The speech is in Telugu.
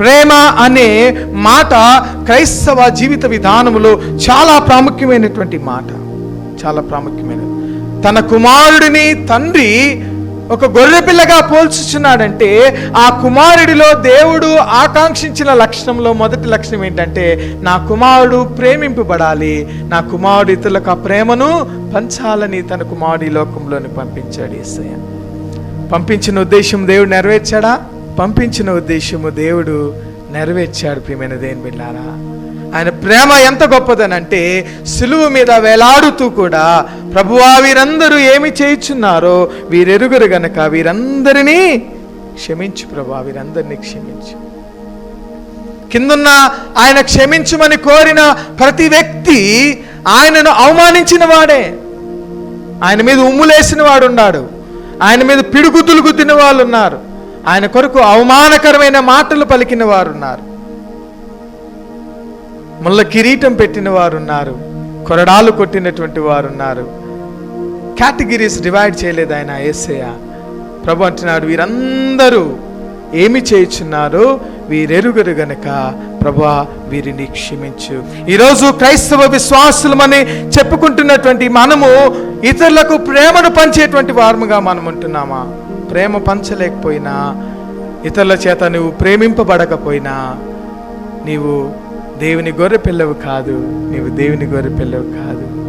ప్రేమ అనే మాట క్రైస్తవ జీవిత విధానములో చాలా ప్రాముఖ్యమైనటువంటి మాట. చాలా ప్రాముఖ్యమైనది. తన కుమారుడిని తండ్రి ఒక గొర్రెపిల్లగా పోల్చుచున్నాడంటే ఆ కుమారుడిలో దేవుడు ఆకాంక్షించిన లక్షణంలో మొదటి లక్షణం ఏంటంటే నా కుమారుడు ప్రేమింపబడాలి. నా కుమారుడు ఇతరులకు ఆ ప్రేమను పంచాలని తన కుమారుడి లోకంలోని పంపించాడు యేసయ్య. పంపించిన ఉద్దేశం దేవుడు నెరవేర్చాడా? పంపించిన ఉద్దేశము దేవుడు నెరవేర్చాడు ప్రియమైన దేని బిడ్డారా. ఆయన ప్రేమ ఎంత గొప్పదనంటే సులువు మీద వేలాడుతూ కూడా ప్రభువా వీరందరూ ఏమి చేయుచున్నారో వీరెరుగురు గనక వీరందరినీ క్షమించు ప్రభువా వీరందరినీ క్షమించు. కిందున్న ఆయన క్షమించుమని కోరిన ప్రతి వ్యక్తి ఆయనను అవమానించిన వాడే. ఆయన మీద ఉమ్ములేసిన వాడు ఉన్నాడు ఆయన మీద పిడుగుద్దులు గుద్దిన వాళ్ళు ఉన్నారు ఆయన కొరకు అవమానకరమైన మాటలు పలికిన వారున్నారు. ముళ్ళ కిరీటం పెట్టిన వారు ఉన్నారు కొరడాలు కొట్టినటువంటి వారున్నారు. కేటగిరీస్ డివైడ్ చేయలేదు ఆయన ఏసయ్య. ప్రభు అంటున్నాడు వీరందరూ ఏమి చేయుచున్నారు వీరెరుగురు గనక ప్రభా వీరిని క్షమించు. ఈరోజు క్రైస్తవ విశ్వాసులమని చెప్పుకుంటున్నటువంటి మనము ఇతరులకు ప్రేమను పంచేటువంటి వారముగా మనం ఉంటున్నామా? ప్రేమ పంచలేకపోయినా ఇతరుల చేత నువ్వు ప్రేమింపబడకపోయినా నీవు దేవుని గొర్రె పిల్లవు కాదు. నీవు దేవుని గొర్రె పిల్లవు కాదు.